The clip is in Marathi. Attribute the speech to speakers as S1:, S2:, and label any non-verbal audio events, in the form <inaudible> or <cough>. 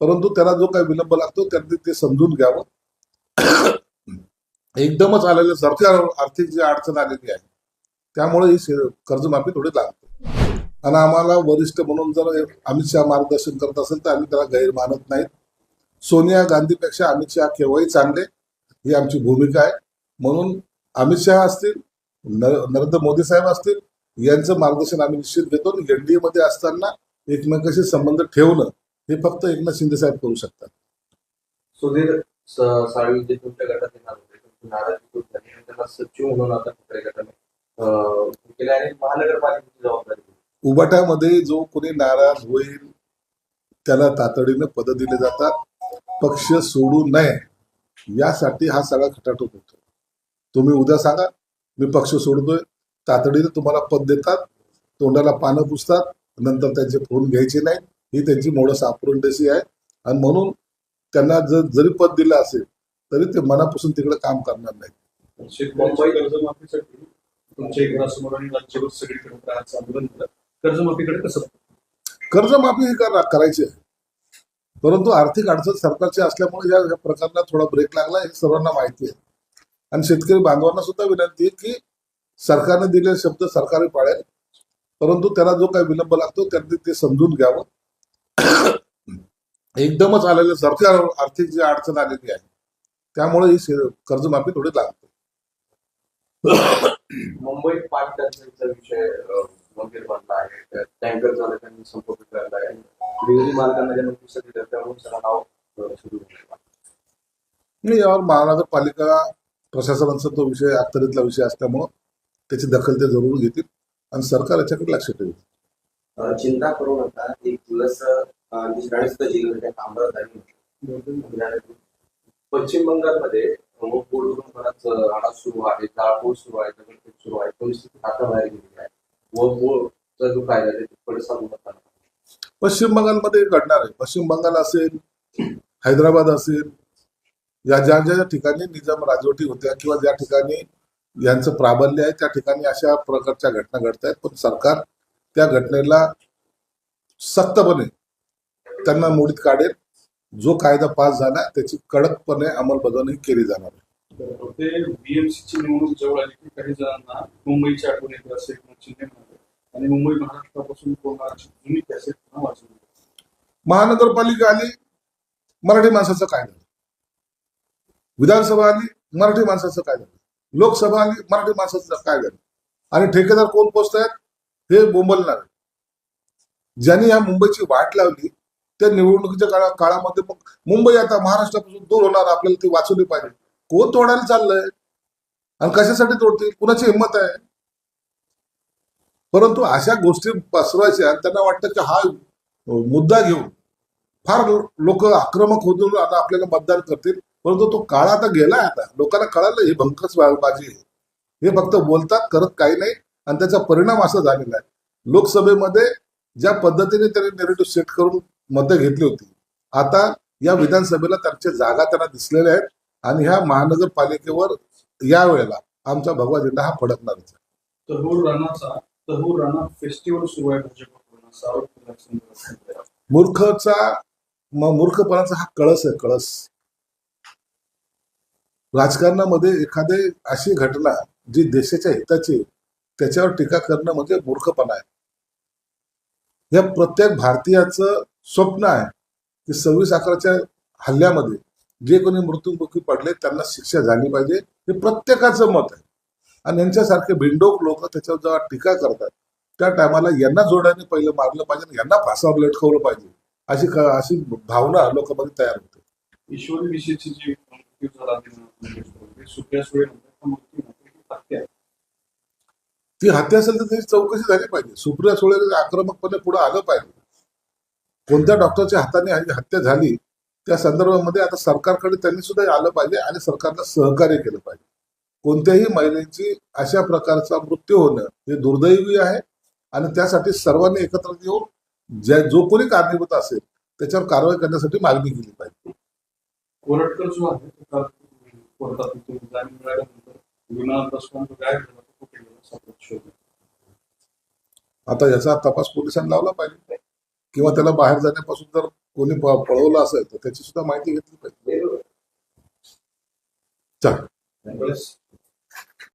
S1: परंतु त्याला जो काही विलंब लागतो त्यांनी ते समजून घ्यावं. एकदमच आलेलं सरकार आर्थिक जी अडचण आलेली आहे त्यामुळे ही कर्जमाफी थोडी लागते. आणि आम्हाला वरिष्ठ म्हणून जर अमित शहा मार्गदर्शन करत असेल तर आम्ही त्याला गैर मानत नाहीत. सोनिया गांधीपेक्षा अमित शहा केव्हाही चांगले ही आमची भूमिका आहे. म्हणून अमित शहा असतील नर- नरेंद्र मोदी साहेब असतील यांचं मार्गदर्शन आम्ही निश्चित घेतो एनडीए मध्ये असताना एकमेकाशी संबंध ठेवणं हे फक्त एकनाथ शिंदे साहेब करू शकतात.
S2: सुधीर साळवी जे तुमच्या गटात येणार होते तुमची नाराजी दूर झाली आणि त्यांना सचिव म्हणून आता ठाकरे गटाने अं, केले आणि महानगरपालिकेची जबाबदारी दिली.
S1: उबाटामध्ये जो कोणी नाराज होईल त्याला तातडीनं पद दिले जातात. पक्ष सोडू नये यासाठी हा सगळा खटाटोप होतो. तुम्ही उद्या सांगा मी पक्ष सोडतोय. तातडीनं तुम्हाला पद देतात तोंडाला पानं पुसतात नंतर त्यांचे फोन घ्यायचे नाही ही त्यांची मोडस ऑपरेंडसी आहे. आणि म्हणून त्यांना जर जरी पद दिलं असेल तरी ते मनापासून तिकडे काम करणार नाही
S3: कर्जमाफीसाठी कर्जमाफीकडे कसं
S1: कर्जमाफी ही करा करायची आहे. परंतु आर्थिक अडचण सरकारची असल्यामुळे या प्रकरणात थोडा ब्रेक लागला हे सर्वांना माहिती आहे. आणि शेतकरी बांधवांना सुद्धा विनंती आहे की सरकारने दिलेले शब्द सरकारही पाळेल. परंतु त्याला जो काही विलंब लागतो त्यांनी ते समजून घ्यावं. <coughs> एकदमच आलेलं सरकार आर्थिक जी अडचण आलेली आहे त्यामुळे ही कर्जमाफी थोडी लागते. <coughs>
S2: मुंबईत पाणी टंचाईचा विषय गंभीर बनला आहे टँकर झालं त्यांनी संपर्क करला आहे. विहिरी मार्गांना ज्या नोटीस दिल्या त्यामुळे सुरू
S1: आणि यावर महानगरपालिका प्रशासनाचा तो विषय अखत्यारीतला विषय असल्यामुळं त्याची दखल ते जरूर घेतील आणि सरकार याच्याकडे लक्ष ठेवेल.
S4: अ, चिंता करू नका. एक दिवस अ, दुसऱ्या सुद्धा जिल्ह्यामध्ये अमरावती आणि
S2: पश्चिम बंगालमध्ये पूर्वरून बराच आडा सुरू आहे जाळपोळ सुरू आहे दगडफेक सुरू आहे परिस्थिती आता बाहेर गेलेली आहे. व पोळचा जो कायदा आहे, तिकडे सांगू नका
S1: पश्चिम बंगालमध्ये घडणार आहे. पश्चिम बंगाल असेल हैदराबाद असेल या ज्या ज्या ठिकाणी निजाम राजवटी होत्या किंवा ज्या ठिकाणी यांचं प्राबल्य आहे त्या ठिकाणी अशा प्रकारच्या घटना घडत आहेत पण सरकार त्या घटनेला सख्तपणे त्यांना मोडीत काढेल. जो कायदा पास झाला त्याची कडकपणे अंमलबजावणी केली जाणार आहे.
S3: ते बीएमसी ची निवडणूक जवळ आली की काही जणांना मुंबईची आठवण येते असे एकनाथ शिंदे आणि मुंबई महाराष्ट्रापासून कोणाची जुनी कॅसेट पुन्हा
S1: महानगरपालिका आली मराठी माणसाचं काय झालं? विधानसभा आली मराठी माणसाचं काय झालं? लोकसभा आली मराठी माणसाचं काय झालं? आणि ठेकेदार कोण पोचत आहेत हे बोंबलणार. ज्यांनी या मुंबईची वाट लावली त्या निवडणुकीच्या काळा काळामध्ये मग मुंबई आता महाराष्ट्रापासून दूर होणार आपल्याला ती वाचवली पाहिजे. कोण तोडायला चाललंय? आणि कशासाठी तोडतील? कुणाची हिंमत आहे? परंतु अशा गोष्टी पसरवायच्या आणि त्यांना वाटतं की हा मुद्दा घेऊन फार लोक आक्रमक होऊन आता आपल्याला मतदान करतील. परंतु तो काळ आता गेलाय आता. लोकांना कळालं हे भंकस बाजी आहे. हे फक्त बोलतात करत काही नाही. आणि त्याचा परिणाम असा झालेला आहे. लोकसभेमध्ये ज्या पद्धतीने त्यांनी नेरेटिव्ह सेट करून मतं घेतली होती आता या विधानसभेला त्यांच्या जागा त्यांना दिसलेल्या आहेत आणि ह्या महानगरपालिकेवर या वेळेला आमचा भगवा झेंडा हा फडकणारच आहे.
S3: तहूर राणाचा तहूर राणा फेस्टिवल सुरू आहे भाजपकडून संदर्भात.
S1: मूर्खचा मूर्खपणाचा हा कळस आहे कळस. राजकारणामध्ये एखादी अशी घटना जी देशाच्या हिताची त्याच्यावर टीका करणं म्हणजे मूर्खपणा आहे. या प्रत्येक भारतीयाचं स्वप्न आहे की सव्वीस अकराच्या हल्ल्यामध्ये जे कोणी मृत्युमुखी पडले त्यांना शिक्षा झाली पाहिजे हे प्रत्येकाचं मत आहे. आणि यांच्यासारखे भिंडोक लोक त्याच्यावर जेव्हा टीका करतात त्या टायमाला यांना जोड्याने पहिलं मारलं पाहिजे आणि यांना फासावर लटकवलं पाहिजे अशी अशी भावना लोकांमध्ये तयार होते.
S3: ईश्वरी विषयीची जी मृत्यू झाला ते सुप्रिया सुळे म्हणतात मृत्यू नाही, ही हत्या आहे.
S1: ती हत्या असेल तर त्याची चौकशी झाली पाहिजे सुप्रिया सुळे आक्रमकपणे पुढे आलं पाहिजे कोणत्या डॉक्टरच्या हाताने हत्या झाली त्या संदर्भामध्ये आता सरकारकडे त्यांनी सुद्धा आलं पाहिजे आणि सरकारला सहकार्य केलं पाहिजे कोणत्याही महिलेची अशा प्रकारचा मृत्यू होणं हे दुर्दैवी आहे आणि त्यासाठी सर्वांनी एकत्र येऊन ज्या जो कोणी कारणीभूत असेल त्याच्यावर कारवाई करण्यासाठी मागणी केली पाहिजे
S3: कोरटकर जो आहे
S1: आता याचा तपास पोलिसांनी लावला पाहिजे. किंवा त्याला बाहेर जाण्यापासून जर कोणी पळवलं असेल तर त्याची सुद्धा माहिती घेतली पाहिजे.